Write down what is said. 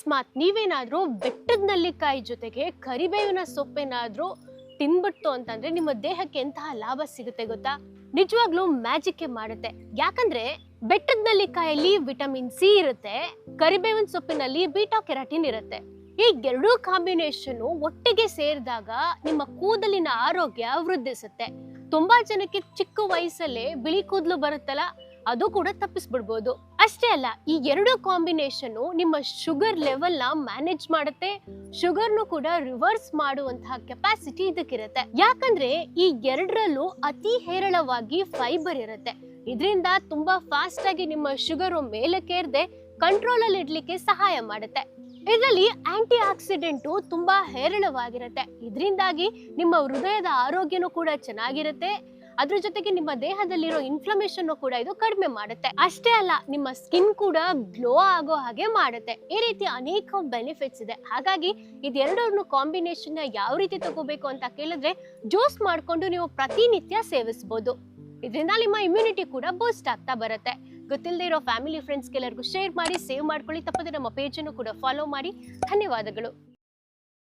ಅಕಸ್ಮಾತ್ ನೀವೇನಾದ್ರೂ ಬೆಟ್ಟದ ನಲ್ಲಿಕಾಯಿ ಜೊತೆಗೆ ಕರಿಬೇವಿನ ಸೊಪ್ಪೇನಾದ್ರೂ ತಿನ್ಬಿಟ್ಟು ಅಂತಂದ್ರೆ ನಿಮ್ಮ ದೇಹಕ್ಕೆ ಎಂತಹ ಲಾಭ ಸಿಗುತ್ತೆ ಗೊತ್ತಾ? ನಿಜವಾಗ್ಲೂ ಮ್ಯಾಜಿಕ್ ಮಾಡುತ್ತೆ. ಯಾಕಂದ್ರೆ ಬೆಟ್ಟದ ನಲ್ಲಿಕಾಯಲ್ಲಿ ವಿಟಮಿನ್ ಸಿ ಇರುತ್ತೆ, ಕರಿಬೇವಿನ ಸೊಪ್ಪಿನಲ್ಲಿ ಬೀಟಾ ಕೆರಾಟಿನ್ ಇರುತ್ತೆ. ಈ ಎರಡೂ ಕಾಂಬಿನೇಷನ್ ಒಟ್ಟಿಗೆ ಸೇರಿದಾಗ ನಿಮ್ಮ ಕೂದಲಿನ ಆರೋಗ್ಯ ವೃದ್ಧಿಸುತ್ತೆ. ತುಂಬಾ ಜನಕ್ಕೆ ಚಿಕ್ಕ ವಯಸ್ಸಲ್ಲೇ ಬಿಳಿ ಕೂದಲು ಬರುತ್ತಲ್ಲ ಅದು ಕೂಡ ತಪ್ಪಿಸ್ಬಿಡ್ಬೋದು. ಅಷ್ಟೇ ಅಲ್ಲ, ಈ ಎರಡು ಕಾಂಬಿನೇಷನ್ ನಿಮ್ಮ ಶುಗರ್ ಲೆವೆಲ್ನ ಮ್ಯಾನೇಜ್ ಮಾಡುತ್ತೆ, ಶುಗರ್ನು ಕೂಡ ರಿವರ್ಸ್ ಮಾಡುವಂತಹ ಕೆಪಾಸಿಟಿ ಇದಕ್ಕಿರುತ್ತೆ. ಯಾಕಂದ್ರೆ ಈ ಎರಡರಲ್ಲೂ ಅತಿ ಹೇರಳವಾಗಿ ಫೈಬರ್ ಇರುತ್ತೆ. ಇದರಿಂದ ತುಂಬಾ ಫಾಸ್ಟ್ ಆಗಿ ನಿಮ್ಮ ಶುಗರ್ ಮೇಲಕ್ಕೇರದೆ ಕಂಟ್ರೋಲ್ ಅಲ್ಲಿ ಇಡ್ಲಿಕ್ಕೆ ಸಹಾಯ ಮಾಡುತ್ತೆ. ಇದರಲ್ಲಿ ಆಂಟಿ ಆಕ್ಸಿಡೆಂಟು ತುಂಬಾ ಹೇರಳವಾಗಿರುತ್ತೆ. ಇದರಿಂದಾಗಿ ನಿಮ್ಮ ಹೃದಯದ ಆರೋಗ್ಯನೂ ಕೂಡ ಚೆನ್ನಾಗಿರುತ್ತೆ. ಅದ್ರ ಜೊತೆಗೆ ನಿಮ್ಮ ದೇಹದಲ್ಲಿರೋ ಇನ್ಫ್ಲಮೇಷನ್ ಕೂಡ ಇದು ಕಡಿಮೆ ಮಾಡುತ್ತೆ. ಅಷ್ಟೇ ಅಲ್ಲ, ನಿಮ್ಮ ಸ್ಕಿನ್ ಕೂಡ ಗ್ಲೋ ಆಗೋ ಹಾಗೆ ಮಾಡುತ್ತೆ. ಈ ರೀತಿ ಅನೇಕ ಬೆನಿಫಿಟ್ಸ್ ಇದೆ. ಹಾಗಾಗಿ ಇದೆರಡನ್ನು ಕಾಂಬಿನೇಷನ್ ಯಾವ ರೀತಿ ತಗೋಬೇಕು ಅಂತ ಕೇಳಿದ್ರೆ ಜ್ಯೂಸ್ ಮಾಡ್ಕೊಂಡು ನೀವು ಪ್ರತಿನಿತ್ಯ ಸೇವಿಸಬಹುದು ಇದರಿಂದ ನಿಮ್ಮ ಇಮ್ಯುನಿಟಿ ಕೂಡ ಬೂಸ್ಟ್ ಆಗ್ತಾ ಬರುತ್ತೆ. ಗೊತ್ತಿಲ್ಲದೆ ಇರೋ ಫ್ಯಾಮಿಲಿ ಫ್ರೆಂಡ್ಸ್ಗೆಲ್ಲರಿಗೂ ಶೇರ್ ಮಾಡಿ ಸೇವ್ ಮಾಡ್ಕೊಳ್ಳಿ. ತಪ್ಪದೆ ನಮ್ಮ ಪೇಜನ್ನು ಕೂಡ ಫಾಲೋ ಮಾಡಿ. ಧನ್ಯವಾದಗಳು.